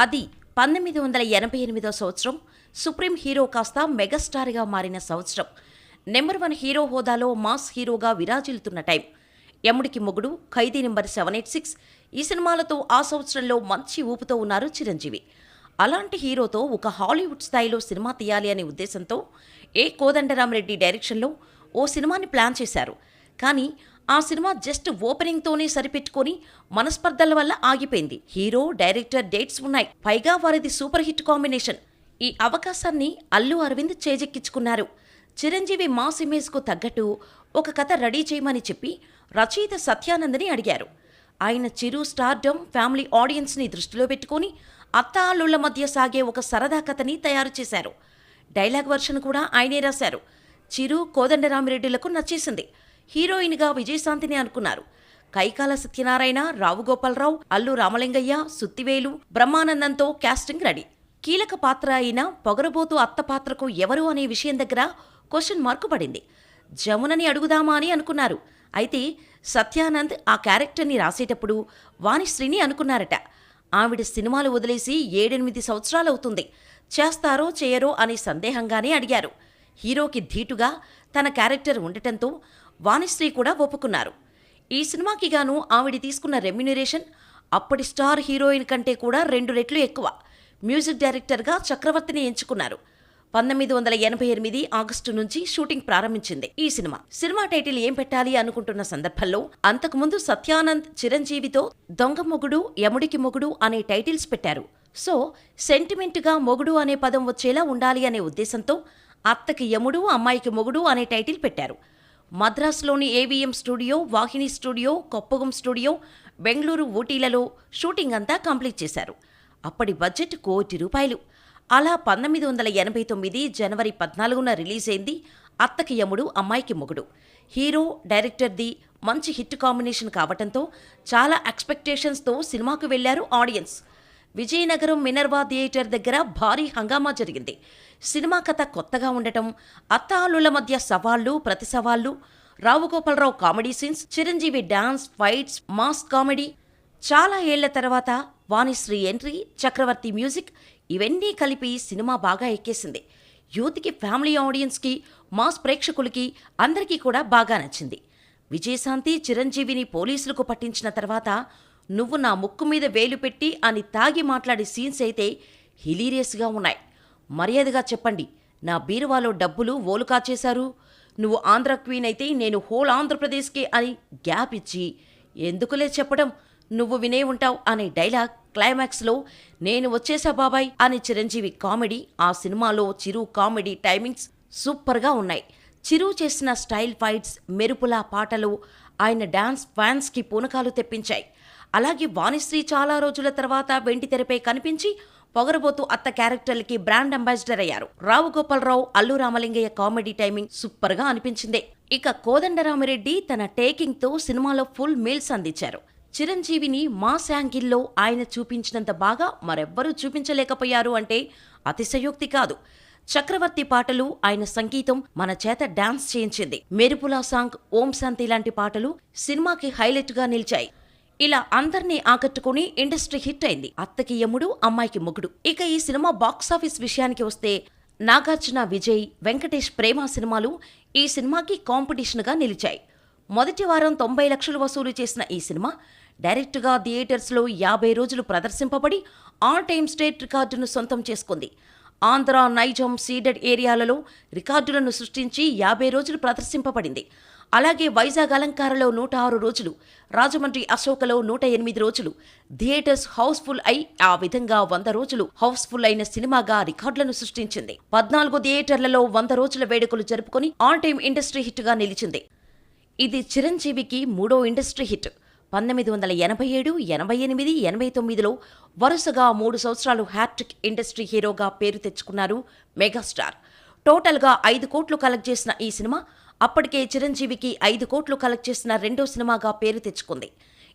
అది పంతొమ్మిది వందల ఎనభై ఎనిమిదో సంవత్సరం. సుప్రీం హీరో కాస్త మెగాస్టార్గా మారిన సంవత్సరం. నెంబర్ వన్ హీరో హోదాలో మాస్ హీరోగా విరాజిల్లుతున్న time. Yamudiki Mogudu Khaidi number seven eight six. ఈ సినిమాలతో ఆ సంవత్సరంలో మంచి ఊపుతో ఉన్నారు చిరంజీవి. అలాంటి హీరోతో ఒక హాలీవుడ్ స్థాయిలో సినిమా తీయాలి అనే ఉద్దేశంతో ఏ కోదండరామరెడ్డి డైరెక్షన్లో ఓ సినిమాని ప్లాన్ చేశారు. కానీ ఆ సినిమా జస్ట్ ఓపెనింగ్తోనే సరిపెట్టుకొని మనస్పర్ధల వల్ల ఆగిపోయింది. హీరో డైరెక్టర్ డేట్స్ ఉన్నాయి. పైగా వారిది సూపర్ హిట్ కాంబినేషన్. ఈ అవకాశాన్ని అల్లు అరవింద్ చేజెక్కించుకున్నారు. చిరంజీవి మాస్ ఇమేజ్కు తగ్గట్టు ఒక కథ రెడీ చేయమని చెప్పి రచయిత సత్యానందని అడిగారు. ఆయన చిరు స్టార్డమ్ ఫ్యామిలీ ఆడియన్స్ని దృష్టిలో పెట్టుకొని అత్త అల్లుళ్ళ మధ్య సాగే ఒక సరదా కథని తయారు చేశారు. డైలాగ్ వర్షన్ కూడా ఆయనే రాశారు. చిరు కోదండరామిరెడ్డిలకు నచ్చేసింది. హీరోయిన్గా విజయశాంతిని అనుకున్నారు. కైకాల సత్యనారాయణ రావు గోపాలరావు అల్లు రామలింగయ్య సుత్తివేలు బ్రహ్మానందంతో క్యాస్టింగ్ రెడీ. కీలక పాత్ర అయిన పొగరబోతు అత్త పాత్రకు ఎవరు అనే విషయం దగ్గర క్వశ్చన్ మార్కు పడింది. జమునని అడుగుదామా అని అనుకున్నారు. అయితే సత్యానంద్ ఆ క్యారెక్టర్ని రాసేటప్పుడు వాణిశ్రీని అనుకున్నారట. ఆవిడ సినిమాలు వదిలేసి ఏడెనిమిది సంవత్సరాలవుతుంది. చేస్తారో చేయరో అనే సందేహంగానే అడిగారు. హీరోకి ధీటుగా తన క్యారెక్టర్ ఉండటంతో వాణిశ్రీ కూడా ఒప్పుకున్నారు. ఈ సినిమాకి గాను ఆవిడ తీసుకున్న రెమ్యునరేషన్ అప్పటి స్టార్ హీరోయిన్ కంటే కూడా రెండు రెట్లు ఎక్కువ. మ్యూజిక్ డైరెక్టర్గా చక్రవర్తిని ఎంచుకున్నారు. పంతొమ్మిది వందల ఎనభై ఎనిమిది ఆగస్టు నుంచి షూటింగ్ ప్రారంభించింది ఈ సినిమా. సినిమా టైటిల్ ఏం పెట్టాలి అనుకుంటున్న సందర్భంలో అంతకుముందు సత్యానంద్ చిరంజీవితో దొంగ మొగుడు యముడికి మొగుడు అనే టైటిల్స్ పెట్టారు. సో సెంటిమెంట్గా మొగుడు అనే పదం వచ్చేలా ఉండాలి అనే ఉద్దేశంతో అత్తకి యముడు అమ్మాయికి మొగుడు అనే టైటిల్ పెట్టారు. మద్రాసులోని AVM studio Vahini studio Koppagam studio Bengaluru ఊటీలలో shooting అంతా కంప్లీట్ చేశారు. అప్పటి బడ్జెట్ కోటి రూపాయలు. అలా పంతొమ్మిది వందల ఎనభై తొమ్మిది జనవరి పద్నాలుగున రిలీజ్ అయింది అత్తకి యముడు అమ్మాయికి మొగుడు. హీరో డైరెక్టర్ది మంచి హిట్ కాంబినేషన్ కావటంతో చాలా ఎక్స్పెక్టేషన్స్తో సినిమాకు వెళ్ళారు ఆడియన్స్. విజయనగరం మినర్వా థియేటర్ దగ్గర భారీ హంగామా జరిగింది. సినిమా కథ కొత్తగా ఉండటం అత్తాలుల మధ్య సవాళ్ళు ప్రతి సవాళ్ళు Rao Gopal Rao comedy scenes Chiranjeevi dance fights mass comedy చాలా ఏళ్ళ తర్వాత వాణిశ్రీ ఎంట్రీ చక్రవర్తి మ్యూజిక్ ఇవన్నీ కలిపి సినిమా బాగా ఎక్కేసింది. యూత్కి ఫ్యామిలీ ఆడియన్స్కి మాస్ ప్రేక్షకులకి అందరికీ కూడా బాగా నచ్చింది. విజయశాంతి చిరంజీవిని పోలీసులకు పట్టించిన తర్వాత నువ్వు నా ముక్కు మీద వేలు పెట్టి అని తాగి మాట్లాడే సీన్స్ అయితే హిలీరియస్గా ఉన్నాయి. మర్యాదగా చెప్పండి నా బీరువాలో డబ్బులు ఓలు కాచేశారు? నువ్వు ఆంధ్ర క్వీన్ అయితే నేను హోల్ ఆంధ్రప్రదేశ్కే అని గ్యాప్ ఇచ్చి ఎందుకులే చెప్పడం? నువ్వు వినే ఉంటావు అనే డైలాగ్ క్లైమాక్స్లో నేను వచ్చేసా బాబాయ్ అని చిరంజీవి కామెడీ ఆ సినిమాలో చిరు కామెడీ టైమింగ్స్ సూపర్గా ఉన్నాయి. చిరు చేసిన స్టైల్ ఫైట్స్ మెరుపుల పాటలు ఆయన డాన్స్ ఫ్యాన్స్కి పూనకాలు తెప్పించాయి. అలాగే వాణిశ్రీ చాలా రోజుల తర్వాత వెండి తెరపై కనిపించి పొగరబోతు అత్త క్యారెక్టర్లకి బ్రాండ్ అంబాసిడర్ అయ్యారు. రావు గోపాలరావు అల్లు రామలింగయ్య కామెడీ టైమింగ్ సూపర్గా అనిపించింది. ఇక కోదండరామిరెడ్డి తన టేకింగ్తో సినిమాలో ఫుల్ మీల్స్ అందించారు. చిరంజీవిని మాస్ యాంగిల్లో ఆయన చూపించినంత బాగా మరెవ్వరూ చూపించలేకపోయారు అంటే అతిశయోక్తి కాదు. చక్రవర్తి పాటలు ఆయన సంగీతం మన చేత డాన్స్ చేయించింది. మెరుపులా సాంగ్ ఓం శాంతి లాంటి పాటలు సినిమాకి హైలైట్గా నిలిచాయి. ఇలా అందర్నీ ఆకట్టుకుని ఇండస్ట్రీ హిట్ అయింది. అత్తకి యముడు అమ్మాయికి మొగుడు. ఇక ఈ సినిమా బాక్సాఫీస్ విషయానికి వస్తే నాగార్జున విజయ్ వెంకటేష్ ప్రేమ సినిమాలు ఈ సినిమాకి కాంపిటీషన్గా నిలిచాయి. మొదటి వారం తొంభై లక్షలు వసూలు చేసిన ఈ సినిమా డైరెక్ట్గా థియేటర్స్లో యాభై రోజులు ప్రదర్శింపబడి ఆల్ టైమ్ స్టేట్ రికార్డును సొంతం చేసుకుంది. ఆంధ్ర నైజాం సీడెడ్ ఏరియాలలో రికార్డులను సృష్టించి యాభై రోజులు ప్రదర్శింపబడింది. అలాగే వైజాగ్ అలంకారలో నూట ఆరు రోజులు రాజమండ్రి అశోకలో నూట ఎనిమిది రోజులు థియేటర్స్ హౌస్ఫుల్ అయి ఆ విధంగా వంద రోజులు హౌస్ఫుల్ అయిన సినిమాగా రికార్డులను సృష్టించింది. పద్నాలుగు థియేటర్లలో వంద రోజుల వేడుకలు జరుపుకొని ఆల్ టైమ్ ఇండస్ట్రీ హిట్గా నిలిచింది. ఇది చిరంజీవికి మూడో ఇండస్ట్రీ హిట్. పంతొమ్మిది వందల ఎనభై ఏడు ఎనభై ఎనిమిది ఎనభై తొమ్మిదిలో వరుసగా మూడు సంవత్సరాలు హ్యాట్రిక్ ఇండస్ట్రీ హీరోగా పేరు తెచ్చుకున్నారు మెగాస్టార్. టోటల్గా ఐదు కోట్లు కలెక్ట్ చేసిన ఈ సినిమా అప్పటికే చిరంజీవికి ఐదు కోట్లు కలెక్ట్ చేసిన రెండో సినిమాగా పేరు తెచ్చుకుంది.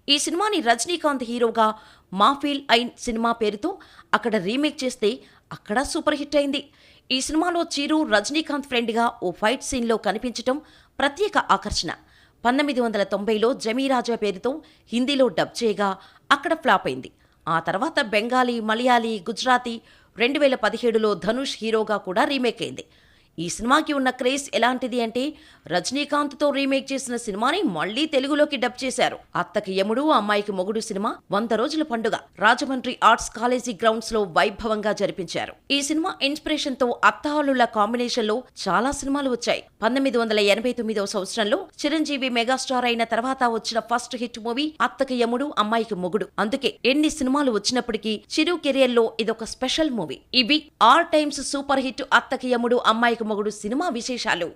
ఈ సినిమాని రజనీకాంత్ హీరోగా మాఫీల్ ఐన్ సినిమా పేరుతో అక్కడ రీమేక్ చేస్తే అక్కడ సూపర్ హిట్ అయింది. ఈ సినిమాలో చీరు రజనీకాంత్ ఫ్రెండ్గా ఓ ఫైట్ సీన్లో కనిపించటం ప్రత్యేక ఆకర్షణ. పంతొమ్మిది వందల తొంభైలో జమీరాజా పేరుతో హిందీలో డబ్ చేయగా అక్కడ ఫ్లాప్ అయింది. ఆ తర్వాత బెంగాలీ మలయాళీ గుజరాతీ రెండు వేల పదిహేడులో ధనుష్ హీరోగా కూడా రీమేక్ అయింది. ఈ సినిమాకి ఉన్న క్రేజ్ ఎలాంటిది అంటే రజనీకాంత్తో రీమేక్ చేసిన సినిమాని మళ్ళీ తెలుగులోకి డబ్ చేశారు. అత్తకి యముడు అమ్మాయికి మొగుడు సినిమా వంద రోజుల పండుగ రాజమండ్రి ఆర్ట్స్ కాలేజీ గ్రౌండ్స్లో వైభవంగా జరిపించారు. ఈ సినిమా ఇన్స్పిరేషన్తో అత్తహాలుల కాంబినేషన్లో చాలా సినిమాలు వచ్చాయి. పంతొమ్మిది వందల ఎనభై తొమ్మిదవ సంవత్సరంలో చిరంజీవి మెగాస్టార్ అయిన తర్వాత వచ్చిన ఫస్ట్ హిట్ మూవీ అత్తకి యముడు అమ్మాయికి మొగుడు. అందుకే ఎన్ని సినిమాలు వచ్చినప్పటికీ చిరు కెరియర్లో ఇదొక స్పెషల్ మూవీ. ఇవి ఆల్ టైమ్స్ సూపర్ హిట్ అత్తకి యముడు అమ్మాయికి మొగుడు సినిమా విశేషాలు.